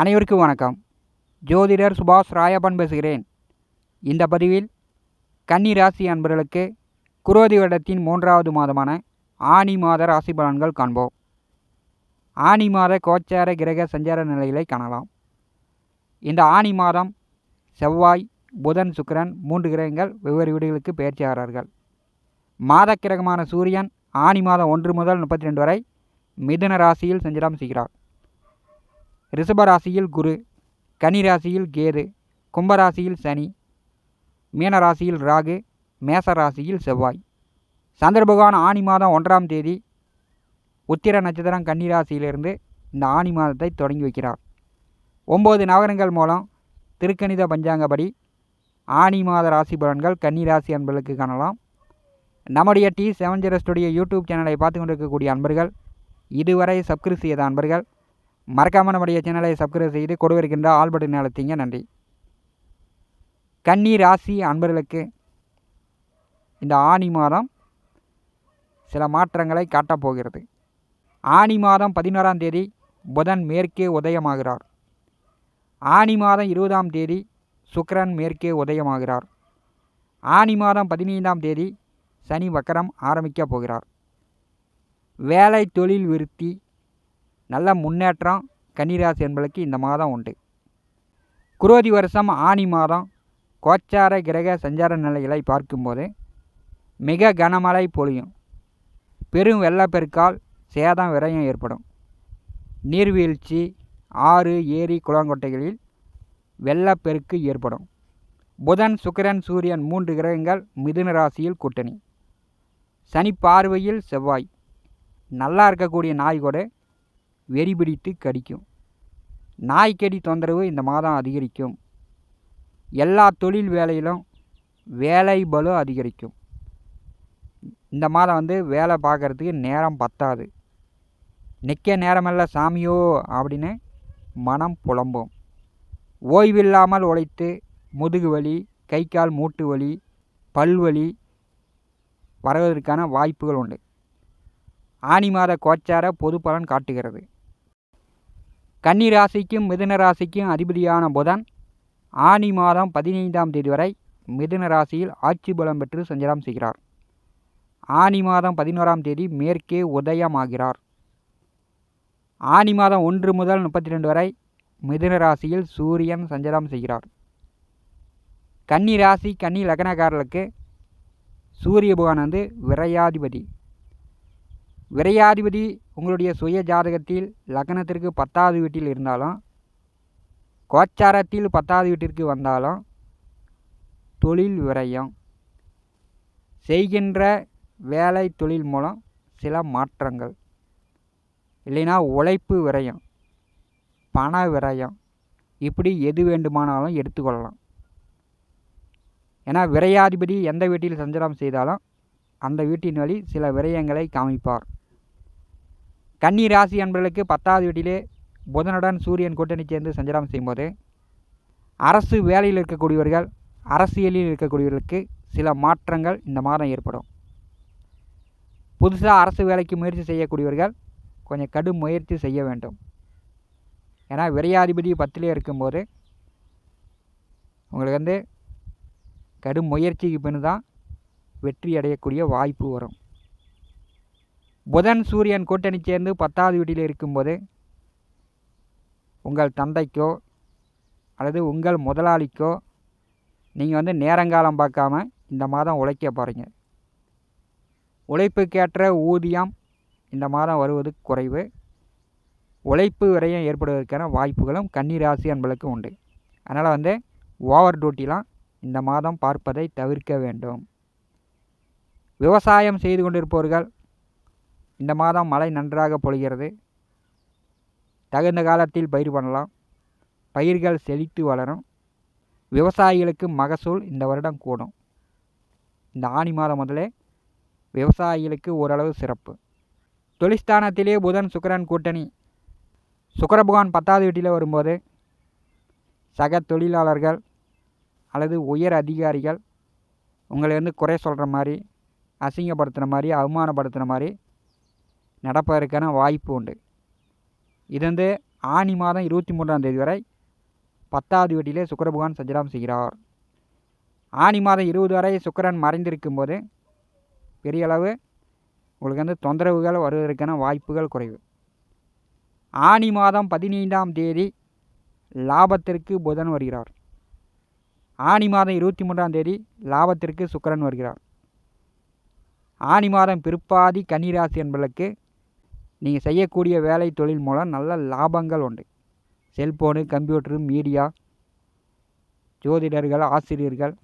அனைவருக்கும் வணக்கம். ஜோதிடர் சுபாஷ் ராயப்பன் பேசுகிறேன். இந்த பதிவில் கன்னி ராசி அன்பர்களுக்கு குரோதி வருடத்தின் மூன்றாவது மாதமான ஆனி மாத ராசி பலன்கள் காண்போம். ஆனி மாத கோச்சார கிரக சஞ்சார நிலைகளை காணலாம். இந்த ஆனி மாதம் செவ்வாய் புதன் சுக்கிரன் மூன்று கிரகங்கள் வெவ்வேறு வீடுகளுக்கு பயிற்சியாகிறார்கள் மாத கிரகமான சூரியன் ஆனி மாதம் ஒன்று முதல் முப்பத்தி ரெண்டு வரை மிதுன ராசியில் சஞ்சாரம் செய்கிறார். ரிஷபராசியில் குரு கன்னி ராசியில் கேது கும்பராசியில் சனி மீன ராசியில் ராகு மேச ராசியில் செவ்வாய். சந்திரபகவான் ஆணி ஆனி மாதம் ஒன்றாம் தேதி உத்திர நட்சத்திரம் கன்னிராசியிலிருந்து இந்த ஆனி மாதத்தை தொடங்கி வைக்கிறார். ஒம்பது நவகரங்கள் மூலம் திருக்கணித பஞ்சாங்கப்படி ஆனி மாத ராசி பலன்கள் கன்னிராசி அன்பர்களுக்கு காணலாம். நம்முடைய T seven zero studio YouTube சேனலை பார்த்து கொண்டிருக்கக்கூடிய அன்பர்கள் இதுவரை சப்ஸ்கிரைப் செய்த அன்பர்கள் மறக்காமல் நம்முடைய சேனலை சப்ஸ்கிரைப் செய்து கொடுவிருக்கின்ற ஆல்பட்டு நிலத்தீங்க நன்றி. கன்னி ராசி அன்பர்களுக்கு இந்த ஆனி மாதம் சில மாற்றங்களை காட்டப் போகிறது. ஆனி மாதம் பதினோராம் தேதி புதன் மேற்கே உதயமாகிறார். ஆனி மாதம் இருபதாம் தேதி சுக்கரன் மேற்கே உதயமாகிறார். ஆனி மாதம் பதினைந்தாம் தேதி சனி வக்கரம் ஆரம்பிக்கப் போகிறார். வேலை தொழில் விருத்தி நல்ல முன்னேற்றம் கன்னிராசி என்பதற்கு இந்த மாதம் உண்டு. குரோதி வருஷம் ஆனி மாதம் கோச்சார கிரக சஞ்சார நிலைகளை பார்க்கும்போது மிக கனமழை பொழியும். பெரும் வெள்ளப்பெருக்கால் சேதம் விரயம் ஏற்படும். நீர்வீழ்ச்சி ஆறு ஏரி குளங்கொட்டைகளில் வெள்ளப்பெருக்கு ஏற்படும். புதன் சுக்கிரன் சூரியன் மூன்று கிரகங்கள் மிதுன ராசியில் கூட்டணி. சனி பார்வையில் செவ்வாய். நல்லா இருக்கக்கூடிய நாய் வெறிபிடித்து வெறி பிடித்து கடிக்கும். நாய்க்கடி தொந்தரவு இந்த மாதம் அதிகரிக்கும். எல்லா தொழில் வேலையிலும் வேலை பலு அதிகரிக்கும். இந்த மாதம் வந்து வேலை பார்க்குறதுக்கு நேரம் பத்தாது. நிற்க நேரமல்ல சாமியோ அப்படின்னு மனம் புலம்பும். ஓய்வில்லாமல் உழைத்து முதுகு வலி கை கால் மூட்டு வலி பல்வலி வரவதற்கான வாய்ப்புகள் உண்டு. ஆனி மாத கோச்சார பொது பலன் காட்டுகிறது. கன்னி ராசிக்கும் மிதுன ராசிக்கும் அதிபதியான புதன் ஆனி மாதம் பதினைந்தாம் தேதி வரை மிதுன ராசியில் ஆட்சி பலம் பெற்று சஞ்சாரம் செய்கிறார். ஆனி மாதம் பதினோராம் தேதி மேற்கே உதயமாகிறார். ஆனி மாதம் ஒன்று முதல் முப்பத்தி ரெண்டு வரை மிதுன ராசியில் சூரியன் சஞ்சாரம் செய்கிறார். கன்னி ராசி கன்னி லக்னக்காரர்களுக்கு சூரிய பகவான் வந்து விரையாதிபதி. விரையாதிபதி உங்களுடைய சுய ஜாதகத்தில் லக்னத்திற்கு பத்தாவது வீட்டில் இருந்தாலும் கோச்சாரத்தில் பத்தாவது வீட்டிற்கு வந்தாலும் தொழில் விரயம். செய்கின்ற வேலை தொழில் மூலம் சில மாற்றங்கள். இல்லைன்னா உழைப்பு விரயம். பண விரயம். இப்படி எது வேண்டுமானாலும் எடுத்துக்கொள்ளலாம். ஏன்னா விரையாதிபதி எந்த வீட்டில் சஞ்சாரம் செய்தாலும் அந்த வீட்டின் வழி சில விரயங்களை காமிப்பார். கன்னி ராசி அன்பர்களுக்கு பத்தாவது வீட்டிலே புதனுடன் சூரியன் கூட்டணி சேர்ந்து சஞ்சாரம் செய்யும்போது அரசு வேலையில் இருக்கக்கூடியவர்கள் அரசியலில் இருக்கக்கூடியவர்களுக்கு சில மாற்றங்கள் இந்த மாதம் ஏற்படும். புதுசாக அரசு வேலைக்கு முயற்சி செய்யக்கூடியவர்கள் கொஞ்சம் கடும் முயற்சி செய்ய வேண்டும். ஏன்னா விரையாதிபதி பத்திலே இருக்கும்போது உங்களுக்கு வந்து கடும் முயற்சிக்கு பின்னு தான் வெற்றி அடையக்கூடிய வாய்ப்பு வரும். புதன் சூரியன் கூட்டணி சேர்ந்து பத்தாவது வீட்டில் இருக்கும்போது உங்கள் தந்தைக்கோ அல்லது உங்கள் முதலாளிக்கோ நீங்கள் வந்து நேரங்காலம் பார்க்காம இந்த மாதம் உழைக்க போகிறீங்க உழைப்புக்கேற்ற ஊதியம் இந்த மாதம் வருவது குறைவு. உழைப்பு விரையும் ஏற்படுவதற்கான வாய்ப்புகளும் கன்னிராசி அன்பளுக்கு உண்டு. அதனால் வந்து ஓவர் டியூட்டிலாம் இந்த மாதம் பார்ப்பதை தவிர்க்க வேண்டும். விவசாயம் செய்து கொண்டிருப்பவர்கள் இந்த மாதம் மழை நன்றாக பொழிகிறது. தகுந்த காலத்தில் பயிர் பண்ணலாம். பயிர்கள் செழித்து வளரும். விவசாயிகளுக்கு மகசூல் இந்த வருடம் கூடும். இந்த ஆணி மாதம் முதலே விவசாயிகளுக்கு ஓரளவு சிறப்பு. தொழிற்ஸ்தானத்திலே புதன் சுக்கரன் கூட்டணி. சுக்கரபகவான் பத்தாவது வீட்டில் வரும்போது சக தொழிலாளர்கள் அல்லது உயர் அதிகாரிகள் உங்களை வந்து குறை சொல்கிற மாதிரி அசிங்கப்படுத்துகிற மாதிரி அவமானப்படுத்துகிற மாதிரி நடப்பதற்கான வாய்ப்பு உண்டு. இது வந்து ஆனி மாதம் இருபத்தி மூன்றாம் தேதி வரை பத்தாவது வீட்டிலே சுக்கிர பகவான் செய்கிறார். ஆனி மாதம் இருபது வரை சுக்கரன் மறைந்திருக்கும் போது பெரிய அளவு உங்களுக்கு வந்து தொந்தரவுகள் வருவதற்கான வாய்ப்புகள் குறைவு. ஆனி மாதம் பதினைந்தாம் தேதி லாபத்திற்கு புதன் வருகிறார். ஆனி மாதம் இருபத்தி மூன்றாம் தேதி லாபத்திற்கு சுக்கரன் வருகிறார். ஆனி மாதம் பிற்பாதி கன்னிராசி என்பதற்கு நீங்கள் செய்யக்கூடிய வேலை தொழில் மூலம் நல்ல லாபங்கள் உண்டு. செல்ஃபோனு கம்ப்யூட்டரு மீடியா ஜோதிடர்கள் ஆசிரியர்கள்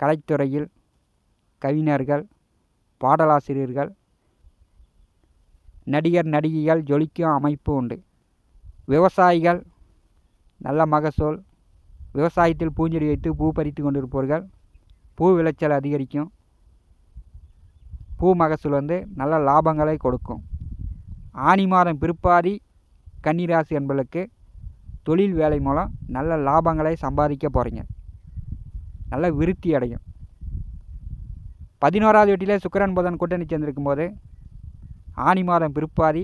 கலைத்துறையில் கவிஞர்கள் பாடலாசிரியர்கள் நடிகர் நடிகைகள் ஜொலிக்கும் அமைப்பு உண்டு. விவசாயிகள் நல்ல மகசூல் விவசாயத்தில் பூஞ்செடி வைத்து பூ பறித்து கொண்டிருப்பவர்கள் பூ விளைச்சல் அதிகரிக்கும். பூ மகசூல் வந்து நல்ல லாபங்களை கொடுக்கும். ஆனி மாதம் பிற்பாதி கன்னிராசி என்பதற்கு தொழில் வேலை மூலம் நல்ல லாபங்களை சம்பாதிக்க போகிறீங்க நல்ல விருத்தி அடையும். பதினோராவது வீட்டிலே சுக்கிரன் புதன் கூட்டணி சேர்ந்திருக்கும் போது ஆனி மாதம் பிற்பாதி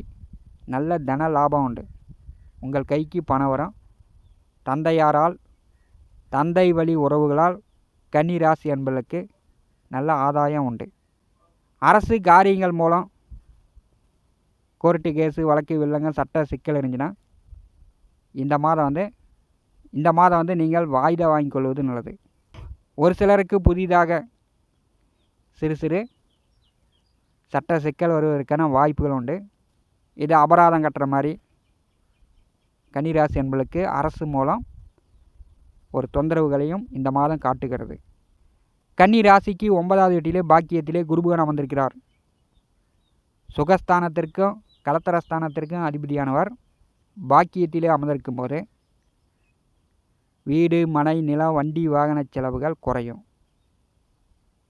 நல்ல தன லாபம் உண்டு. உங்கள் கைக்கு பணம் வரும். தந்தையாரால் தந்தை வழி உறவுகளால் கன்னி ராசி என்பதற்கு நல்ல ஆதாயம் உண்டு. அரசு காரியங்கள் மூலம் கோர்ட்டு கேஸு வழக்கு வில்லங்க சட்ட சிக்கல் இருந்துச்சுன்னா இந்த மாதம் வந்து இந்த மாதம் வந்து நீங்கள் வாய்தா வாங்கி கொள்வது நல்லது. ஒரு சிலருக்கு புதிதாக சிறு சிறு சட்ட சிக்கல் வருவதற்கான வாய்ப்புகள் உண்டு. இது அபராதம் கட்டுற மாதிரி கன்னிராசி என்பதற்கு அரசு மூலம் ஒரு தொந்தரவுகளையும் இந்த மாதம் காட்டுகிறது. கன்னி ராசிக்கு ஒன்பதாவது வீட்டிலே பாக்கியத்திலே குருபுகன் அமர்ந்திருக்கிறார். சுகஸ்தானத்திற்கும் கலத்தரஸ்தானத்திற்கும் அதிபதியானவர் பாக்கியத்திலே அமர்ந்திருக்கும் போது வீடு மனை நிலம் வண்டி வாகன செலவுகள் குறையும்.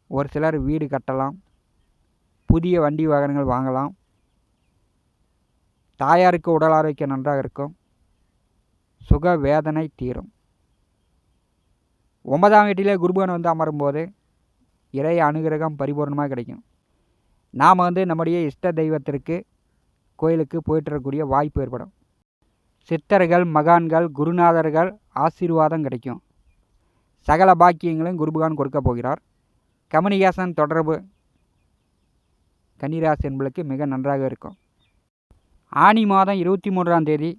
ஒரு சிலர் வீடு கட்டலாம் புதிய வண்டி வாகனங்கள் வாங்கலாம். தாயாருக்கு உடல் ஆரோக்கியம் நன்றாக இருக்கும். சுக வேதனை தீரும். ஒன்பதாம் வீட்டிலே குருபகன் வந்து அமரும்போது இறை அனுகிரகம் பரிபூர்ணமாக கிடைக்கும். நாம் வந்து நம்முடைய இஷ்ட தெய்வத்திற்கு கோயிலுக்கு போயிட்டு வரக்கூடிய வாய்ப்பு ஏற்படும். சித்தர்கள் மகான்கள் குருநாதர்கள் ஆசீர்வாதம் கிடைக்கும். சகல பாக்கியங்களும் குருபகான் கொடுக்க போகிறார். கம்யூனிகேஷன் தொடர்பு கன்னிராசி என்பளுக்கு மிக நன்றாக இருக்கும். ஆனி மாதம் இருபத்தி மூன்றாம் தேதி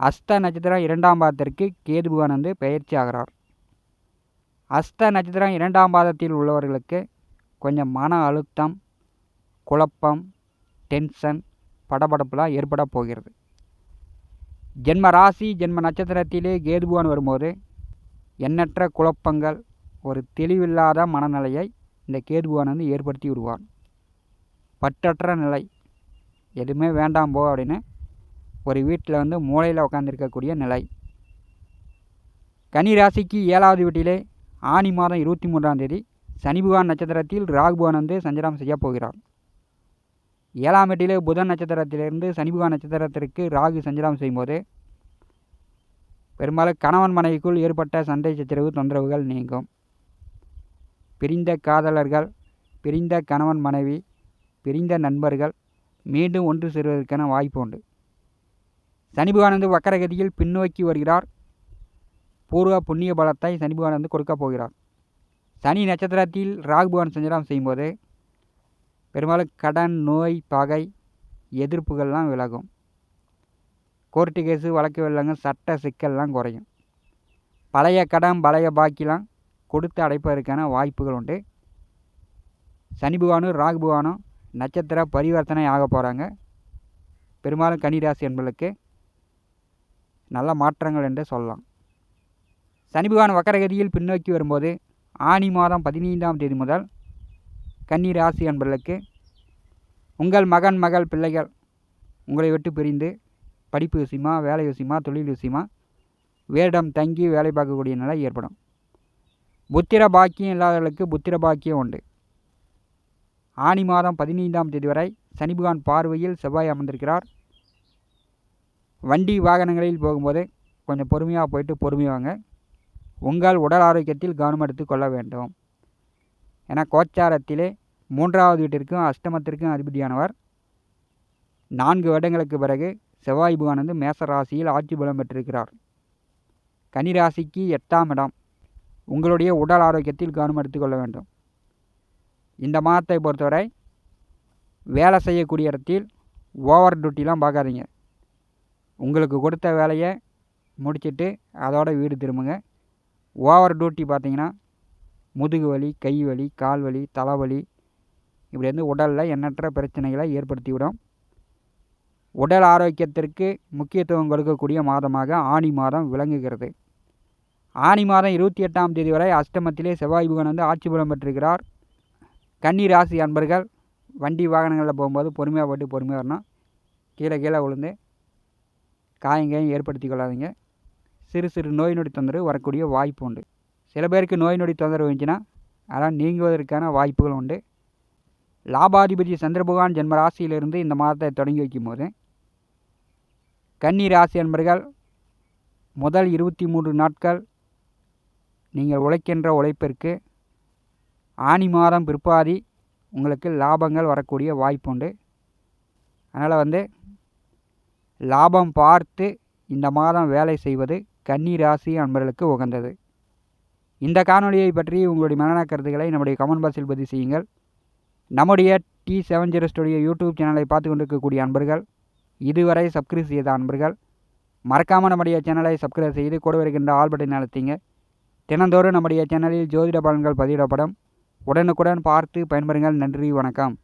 அஸ்த நட்சத்திரம் இரண்டாம் பாதத்திற்கு கேது பகவான் வந்து பயிற்சி ஆகிறார். அஸ்த நட்சத்திரம் இரண்டாம் பாதத்தில் உள்ளவர்களுக்கு கொஞ்சம் மன அழுத்தம் குழப்பம் டென்ஷன் படபடப்புலாம் ஏற்பட போகிறது. ஜென்ம ராசி ஜென்ம நட்சத்திரத்திலே கேதுபுவான் வரும்போது எண்ணற்ற குழப்பங்கள் ஒரு தெளிவில்லாத மனநிலையை இந்த கேதுபுவான் வந்து ஏற்படுத்தி விடுவான். பற்றற்ற நிலை எதுவுமே வேண்டாம் போ அப்படின்னு ஒரு வீட்டில் வந்து மூளையில் உட்காந்துருக்கக்கூடிய நிலை. கனி ராசிக்கு ஏழாவது வீட்டிலே ஆனி மாதம் இருபத்தி மூன்றாம் தேதி சனி பகவான் நட்சத்திரத்தில் ராகுபவான் வந்து சஞ்சாரம் செய்ய போகிறார். ஏழாம் வீட்டிலே புதன் நட்சத்திரத்திலிருந்து சனி நட்சத்திரத்திற்கு ராகு சஞ்சலம் செய்யும்போது பெரும்பாலும் கணவன் மனைவிக்குள் ஏற்பட்ட சண்டை சச்சரவு தொந்தரவுகள் நீங்கும். பிரிந்த காதலர்கள் பிரிந்த கணவன் மனைவி பிரிந்த நண்பர்கள் மீண்டும் ஒன்று சேருவதற்கான வாய்ப்பு உண்டு. சனி வக்கரகதியில் பின்னோக்கி வருகிறார். பூர்வ புண்ணிய பலத்தை சனி கொடுக்கப் கொடுக்க போகிறார். சனி நட்சத்திரத்தில் ராகுபவன் சஞ்சலம் செய்யும்போது பெரும்பாலும் கடன் நோய் பகை எதிர்ப்புகள்லாம் விலகும். கோர்ட்டு கேஸு வழக்கு வெள்ளங்க சட்ட சிக்கல்லாம் குறையும். பழைய கடன் பழைய பாக்கிலாம் கொடுத்து அடைப்பதற்கான வாய்ப்புகள் உண்டு. சனி பகவானும் ராகு பகவானும் நட்சத்திர பரிவர்த்தனை ஆக போகிறாங்க பெரும்பாலும் கன்னிராசி என்பதற்கு நல்ல மாற்றங்கள் என்று சொல்லலாம். சனி பகவான் வக்கரகதியில் பின்னோக்கி வரும்போது ஆனி மாதம் பதினைந்தாம் தேதி முதல் கன்னி ராசி என்பதற்கு உங்கள் மகன் மகள் பிள்ளைகள் உங்களை விட்டு பிரிந்து படிப்பு விஷயமா வேலை விஷயமா தொழில் விஷயமா வேடம் தங்கி வேலை பார்க்கக்கூடிய நிலை ஏற்படும். புத்திர பாக்கியம் இல்லாதவர்களுக்கு புத்திர பாக்கியம் உண்டு. ஆனி மாதம் பதினைந்தாம் தேதி வரை சனிபகான் பார்வையில் செவ்வாய் அமர்ந்திருக்கிறார். வண்டி வாகனங்களில் போகும்போது கொஞ்சம் பொறுமையாக போயிட்டு பொறுமையாக உங்கள் உடல் ஆரோக்கியத்தில் கவனம் எடுத்து கொள்ள வேண்டும். ஏன்னா கோச்சாரத்திலே மூன்றாவது வீட்டிற்கும் அஷ்டமத்திற்கும் அதிபதியானவர். நான்கு வருடங்களுக்கு பிறகு செவ்வாய் பகவான் வந்து மேச ராசியில் ஆட்சி பலம் பெற்றிருக்கிறார். கன்னிராசிக்கு எட்டாம் இடம். உங்களுடைய உடல் ஆரோக்கியத்தில் கவனம் எடுத்துக்கொள்ள வேண்டும். இந்த மாதத்தை பொறுத்தவரை வேலை செய்யக்கூடிய இடத்தில் ஓவர் டியூட்டிலாம் பார்க்காதீங்க. உங்களுக்கு கொடுத்த வேலையை முடிச்சுட்டு அதோட வீடு திரும்புங்க. ஓவர் டியூட்டி பார்த்தீங்கன்னா முதுகு வலி கை வலி கால் வலி தலைவலி இப்படி வந்து உடலில் எண்ணற்ற பிரச்சனைகளை ஏற்படுத்திவிடும். உடல் ஆரோக்கியத்திற்கு முக்கியத்துவம் கொடுக்கக்கூடிய மாதமாக ஆணி மாதம் விளங்குகிறது. ஆணி மாதம் இருபத்தி எட்டாம் தேதி வரை அஷ்டமத்திலே செவ்வாய் புகன் வந்து ஆட்சி புலம் பெற்றிருக்கிறார். கன்னி ராசி அன்பர்கள் வண்டி வாகனங்களில் போகும்போது பொறுமையாக போட்டு பொறுமையாக வரணும். கீழே கீழே விழுந்து காயங்காயம் ஏற்படுத்தி கொள்ளாதீங்க. சிறு சிறு நோய் நொடி தொந்தரவு வரக்கூடிய வாய்ப்பு உண்டு. சில பேருக்கு நோய் நொடி தொந்தரவு இருந்துச்சுன்னா அதெல்லாம் நீங்குவதற்கான வாய்ப்புகள் உண்டு. லாபாதிபதி சந்திரபகவான் ஜென்ம ராசியிலிருந்து இந்த மாதத்தை தொடங்கி வைக்கும்போது கன்னி ராசி அன்பர்கள் முதல் இருபத்தி மூன்று நாட்கள் நீங்கள் உழைக்கின்ற உழைப்பிற்கு ஆனி மாதம் பிற்பாதி உங்களுக்கு லாபங்கள் வரக்கூடிய வாய்ப்புண்டு அதனால் வந்து லாபம் பார்த்து இந்த மாதம் வேலை செய்வது கன்னி ராசி அன்பர்களுக்கு உகந்தது. இந்த காணொலியை பற்றி உங்களுடைய மனநல கருத்துக்களை நம்முடைய கமெண்ட் பாக்ஸில் பதிவு செய்யுங்கள். நம்முடைய T seven zero studio YouTube சேனலை பார்த்து கொண்டிருக்கக்கூடிய அன்பர்கள் இதுவரை சப்ஸ்கிரைப் செய்த அன்பர்கள் மறக்காமல் நம்முடைய சேனலை சப்ஸ்கிரைப் செய்து கூட வருகின்ற ஆல் பட்டனை அழுத்திங்க. தினந்தோறும் நம்முடைய சேனலில் ஜோதிட பலன்கள் பதிவிடப்படும். உடனுக்குடன் பார்த்து பயன்பெறுங்கள். நன்றி வணக்கம்.